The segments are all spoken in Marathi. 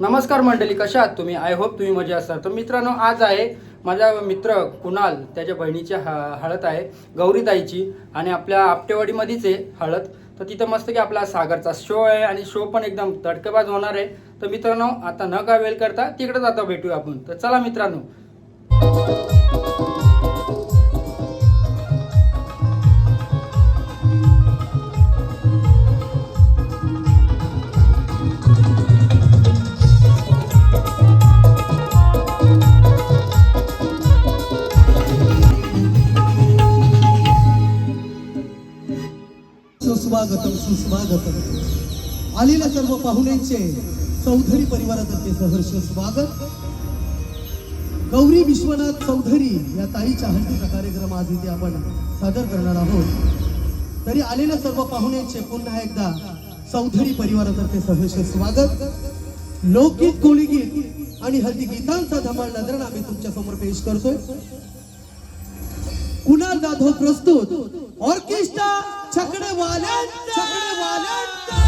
नमस्कार मंडळी कशा आहात तुम्ही? आय होप तुम्ही मजा असाल. तर मित्रांनो आज आहे माझा मित्र कुणाल त्याच्या बहिणीची हा हळद आहे गौरीताईची आणि आपल्या आपटेवाडीमध्येच आहे हळद. तर तिथं मस्त की आपला सागरचा शो आहे आणि शो पण एकदम तडकेबाज होणार आहे. तर मित्रांनो आता न का वेळ करता तिकडेच आता भेटूया आपण. तर चला मित्रांनो सुस्वागतम सुस्वागतम. आलेल्या सर्व पाहुण्यांचे चौधरी परिवारातर्फे सहर्ष स्वागत. गौरी विश्वनाथ चौधरी या ताईच्या हल्लीचा कार्यक्रम आज इथे आपण सादर करणार आहोत. तरी आलेल्या सर्व पाहुण्यांचे पुन्हा एकदा चौधरी परिवारातर्फे सहर्ष स्वागत. लोकगीत कोळीगीत आणि हल्दी गीतांचा धमाल नजरण आम्ही तुमच्यासमोर पेश करतोय. कुणाल जाधव प्रस्तुत? ऑर्केस्ट्रा छकडे वालन छकडे वालन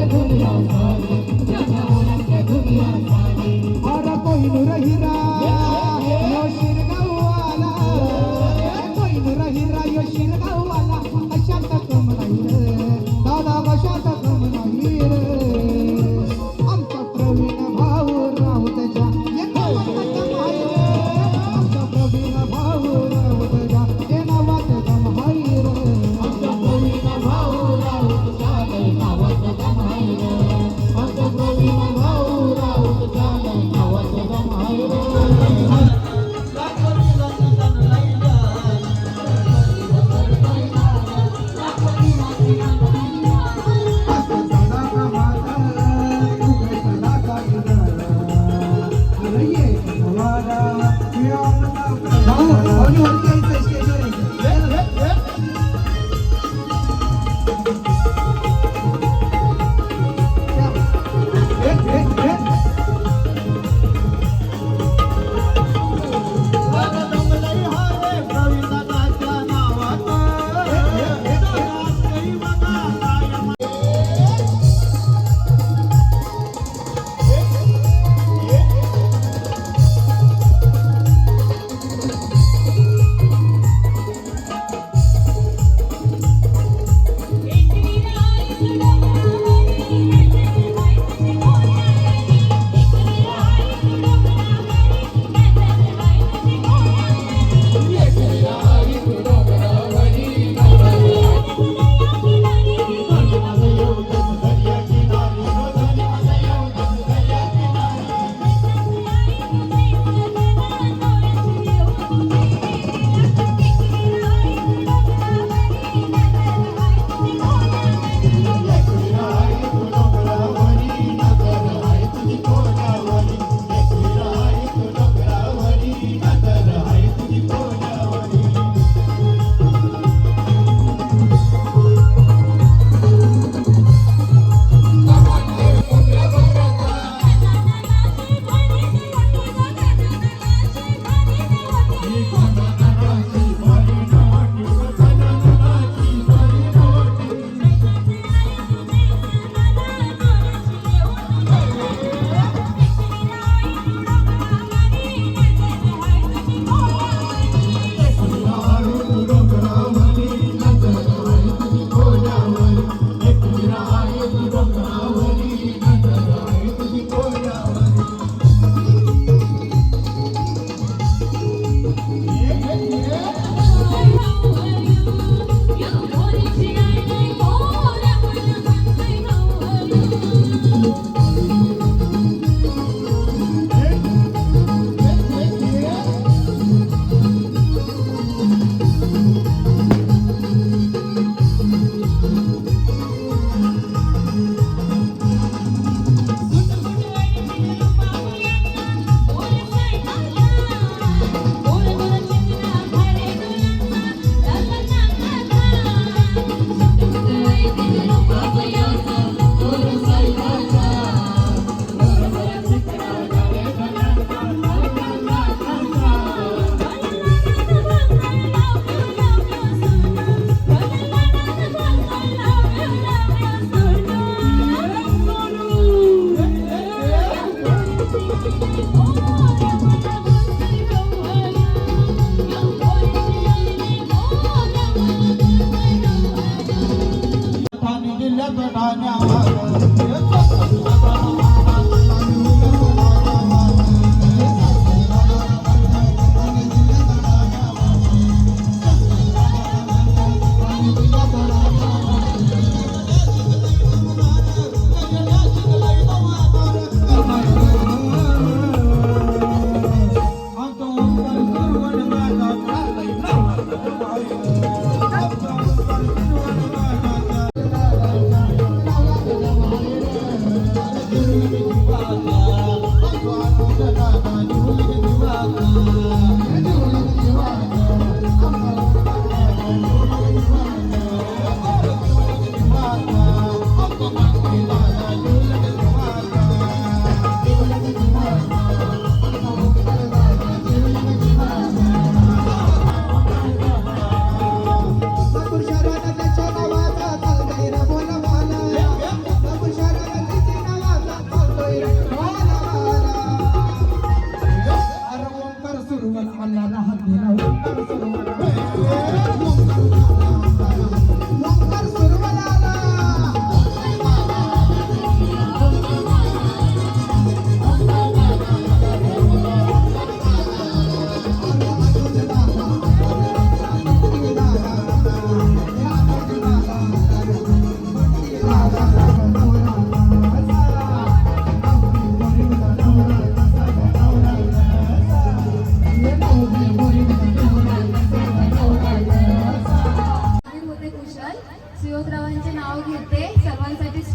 अरे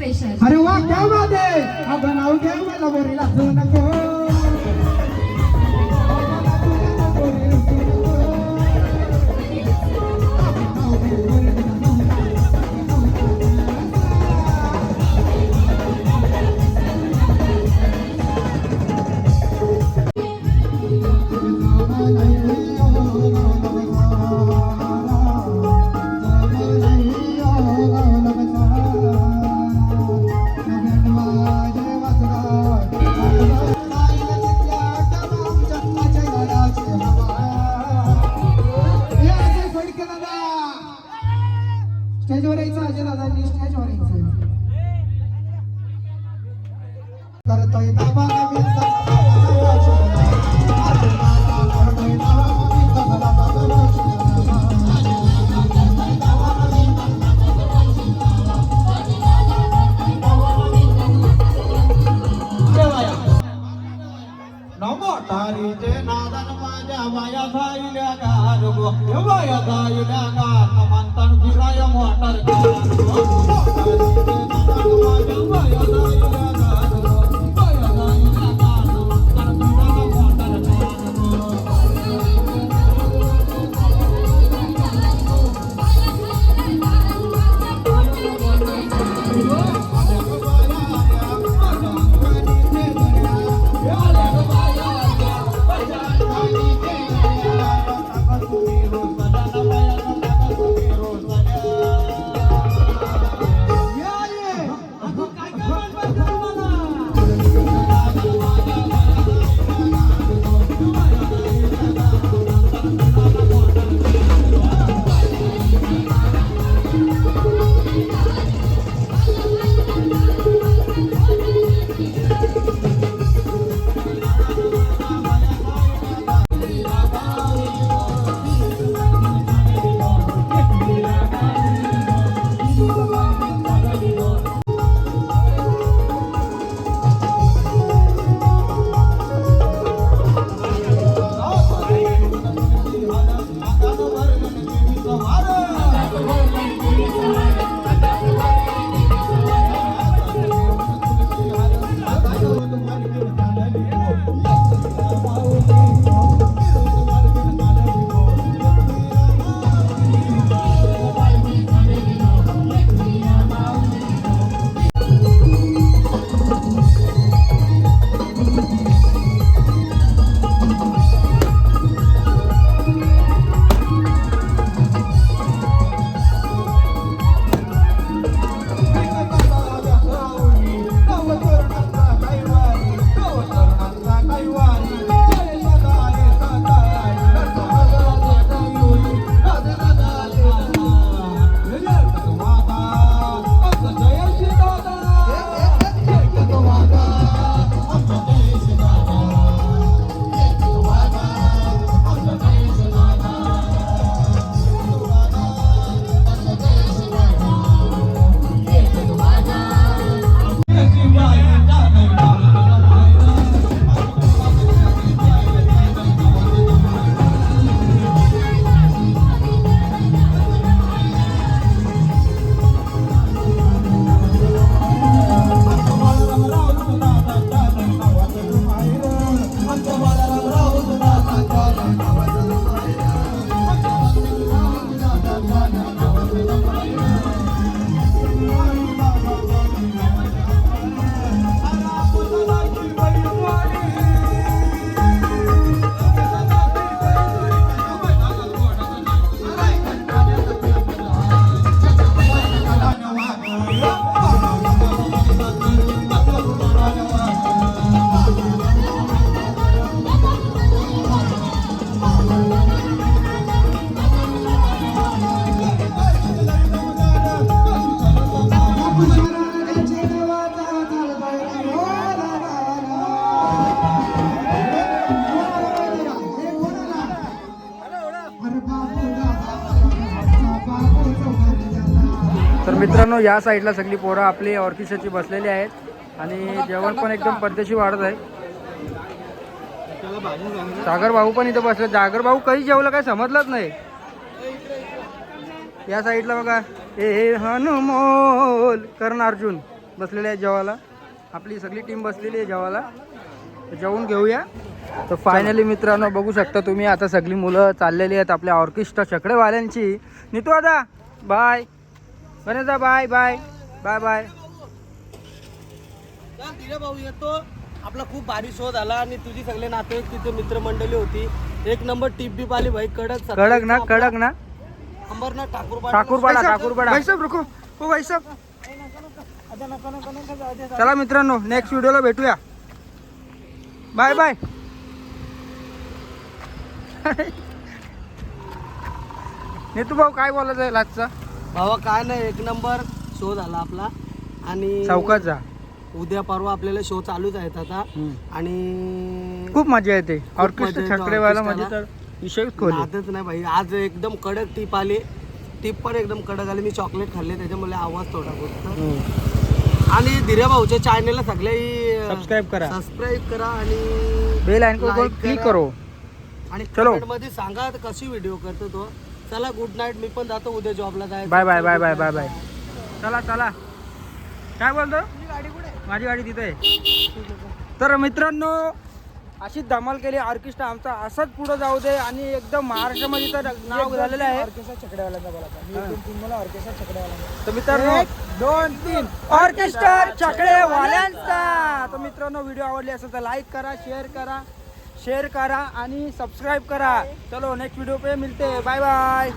अरे वा क्या बात आहे हा बनाव घ्या मला बोरीला नको. Bye. या साईडला सगळी पोरं आपली ऑर्किसाची बसलेली आहेत आणि जेवण पण एकदम पद्धतशी वाढत आहे. सागर भाऊ पण इथं बसले. सागर भाऊ कधी जेवलं काय समजलंच नाही. या साईडला बघा. ए हनुमोल कर्ण अर्जुन बसलेले आहेत जेवायला. आपली सगळी टीम बसलेली आहे जेवायला. जेवून घेऊया. तर फायनली मित्रांनो बघू शकता तुम्ही आता सगळी मुलं चाललेली आहेत आपल्या ऑर्केस्ट्रा शकडेवाल्यांची नितू आता बाय गणेशदा बाय बाय बाय बाय धीरे भाऊ येतो. आपला खूप भारी शो झाला आणि तुझी सगळे नाते तिथे मित्रमंडळी होती. एक नंबर टिप बिप आली भाई कडक कडक ना कडक ना. अंबरनाथ ठाकूर ठाकूरपाडा ठाकूरपाडा. भाई साहेब रुको. हो भाई साहेब चला मित्रांनो नेक्स्ट व्हिडिओला भेटूया. बाय बाय नेतू भाऊ काय बोलायचं आहे लाजचा भावा काय नाही एक नंबर शो झाला आपला. आणि चौकात जा उद्या परवा आपल्याला शो चालूच आहेत आता. आणि खूप मजा येते. ऑर्केस्ट्रा मध्ये ऑर्केस्ट्राला. तर खोली नादच नाही भाई. आज एकदम कडक टीप आली. टीप पण एकदम कडक आली. मी चॉकलेट खाल्ले त्याच्यामुळे आवाज थोडा होता. आणि धीरे भाऊच्या चॅनलला सगळे सबस्क्राईब करा. सबस्क्राईब करा आणि बेल आयकॉन क्लिक करा. आणि. कमेंटमध्ये सांगा कशी व्हिडिओ करतो तो. चला गुड नाईट मी पण जातो उद्या जॉबला जायचं. Bye bye bye bye bye bye चला चला. काय बोलतो? माझी गाडी तिथे आहे. तर मित्रांनो अशी धमाल केली ऑर्केस्ट्रा आमचा. असंच पुढे जाऊ दे आणि एकदम महाराष्ट्रामध्ये तर नाव झालेलं आहे. तर मित्रांनो दोन तीन. ऑर्केस्ट्रा चकडे वाल्यांचा तर मित्रांनो व्हिडिओ आवडली असेल तर लाईक करा शेअर करा. शेअर करा आणि सबस्क्राईब करा. चलो नेक्स्ट व्हिडिओ पे मिलते. Bye bye